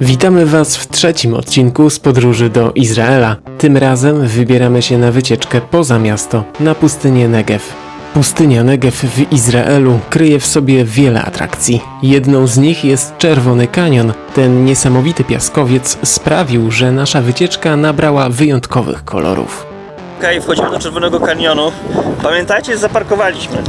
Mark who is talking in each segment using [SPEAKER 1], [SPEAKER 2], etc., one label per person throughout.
[SPEAKER 1] Witamy Was w trzecim odcinku z podróży do Izraela. Tym razem wybieramy się na wycieczkę poza miasto, na pustynię Negev. Pustynia Negev w Izraelu kryje w sobie wiele atrakcji. Jedną z nich jest Czerwony Kanion. Ten niesamowity piaskowiec sprawił, że nasza wycieczka nabrała wyjątkowych kolorów.
[SPEAKER 2] Okej, wchodzimy do Czerwonego Kanionu. Pamiętajcie, zaparkowaliśmy.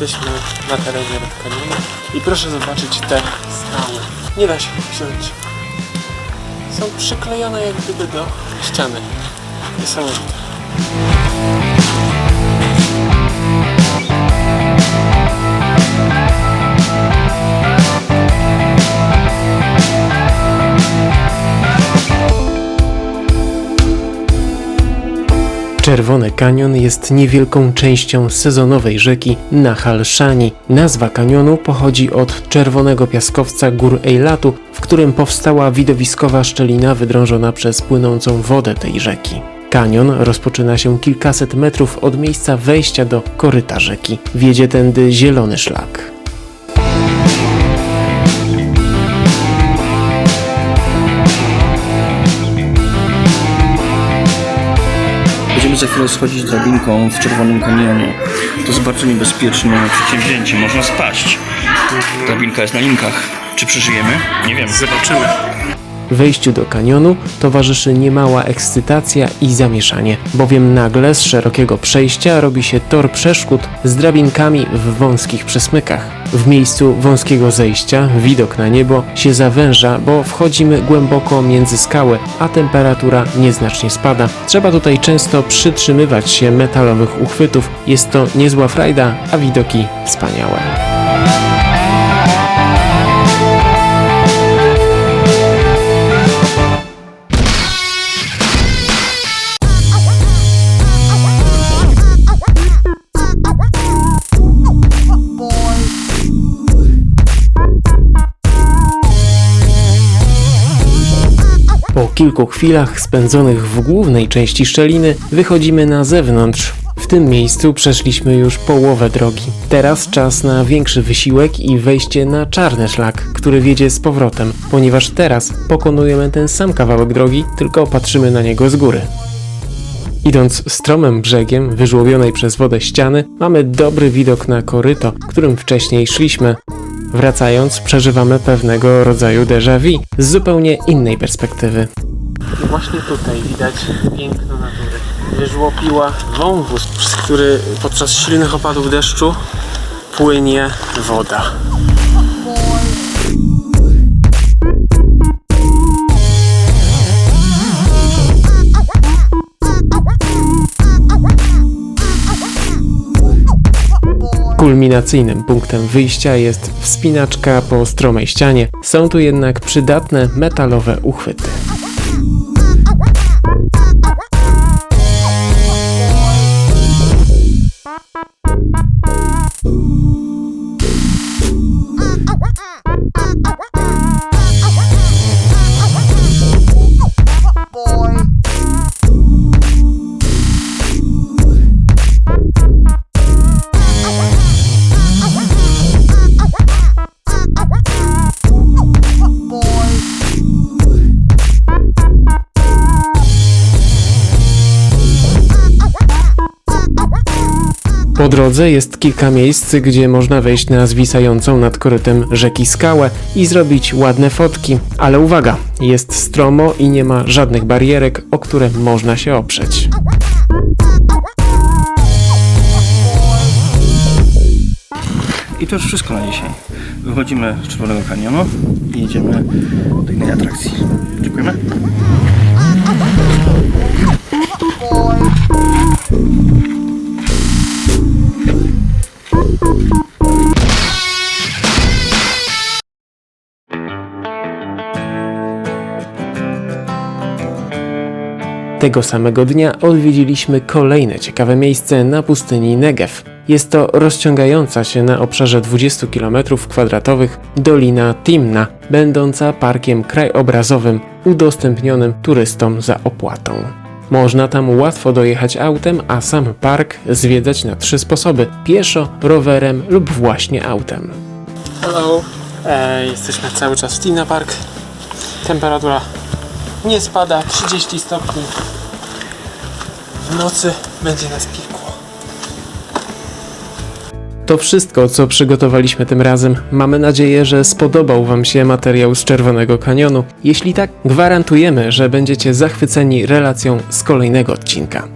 [SPEAKER 1] Jesteśmy na terenie kanionu i proszę zobaczyć te skały. Nie da się wziąć. Są przyklejone jak gdyby do ściany. Niesamowite. Czerwony Kanion jest niewielką częścią sezonowej rzeki Nahal Shani. Nazwa kanionu pochodzi od czerwonego piaskowca gór Eilatu, w którym powstała widowiskowa szczelina wydrążona przez płynącą wodę tej rzeki. Kanion rozpoczyna się kilkaset metrów od miejsca wejścia do koryta rzeki. Wiedzie tędy zielony szlak.
[SPEAKER 2] Będziemy za chwilę schodzić drabinką w Czerwonym Kanionie. To jest bardzo niebezpieczne przedsięwzięcie, można spaść. Drabinka jest na linkach. Czy przeżyjemy? Nie wiem.
[SPEAKER 1] Zobaczymy. Wejściu do kanionu towarzyszy niemała ekscytacja i zamieszanie, bowiem nagle z szerokiego przejścia robi się tor przeszkód z drabinkami w wąskich przesmykach. W miejscu wąskiego zejścia widok na niebo się zawęża, bo wchodzimy głęboko między skały, a temperatura nieznacznie spada. Trzeba tutaj często przytrzymywać się metalowych uchwytów. Jest to niezła frajda, a widoki wspaniałe. Kilku chwilach spędzonych w głównej części szczeliny wychodzimy na zewnątrz. W tym miejscu przeszliśmy już połowę drogi. Teraz czas na większy wysiłek i wejście na czarny szlak, który wiedzie z powrotem, ponieważ teraz pokonujemy ten sam kawałek drogi, tylko patrzymy na niego z góry. Idąc stromym brzegiem wyżłobionej przez wodę ściany, mamy dobry widok na koryto, którym wcześniej szliśmy. Wracając, przeżywamy pewnego rodzaju déjà vu z zupełnie innej perspektywy. Właśnie tutaj widać piękno natury. Wyżłopiła wąwóz, przez który podczas silnych opadów deszczu płynie woda. Kulminacyjnym punktem wyjścia jest wspinaczka po stromej ścianie. Są tu jednak przydatne metalowe uchwyty. Po drodze jest kilka miejsc, gdzie można wejść na zwisającą nad korytem rzeki skałę i zrobić ładne fotki. Ale uwaga, jest stromo i nie ma żadnych barierek, o które można się oprzeć.
[SPEAKER 2] I to już wszystko na dzisiaj. Wychodzimy z Czerwonego Kanionu i jedziemy do innej atrakcji. Dziękujemy.
[SPEAKER 1] Tego samego dnia odwiedziliśmy kolejne ciekawe miejsce na pustyni Negev. Jest to rozciągająca się na obszarze 20 km2 Dolina Timna, będąca parkiem krajobrazowym udostępnionym turystom za opłatą. Można tam łatwo dojechać autem, a sam park zwiedzać na trzy sposoby: pieszo, rowerem lub właśnie autem. Hello, e, jesteśmy cały czas w Timna Park. Temperatura nie spada, 30 stopni. W nocy będzie nas piekło. To wszystko, co przygotowaliśmy tym razem. Mamy nadzieję, że spodobał Wam się materiał z Czerwonego Kanionu. Jeśli tak, gwarantujemy, że będziecie zachwyceni relacją z kolejnego odcinka.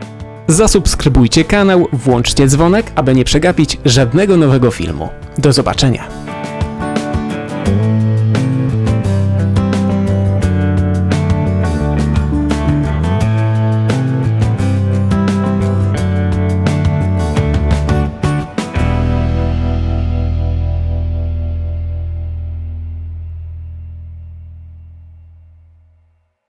[SPEAKER 3] Zasubskrybujcie kanał, włączcie dzwonek, aby nie przegapić żadnego nowego filmu. Do zobaczenia.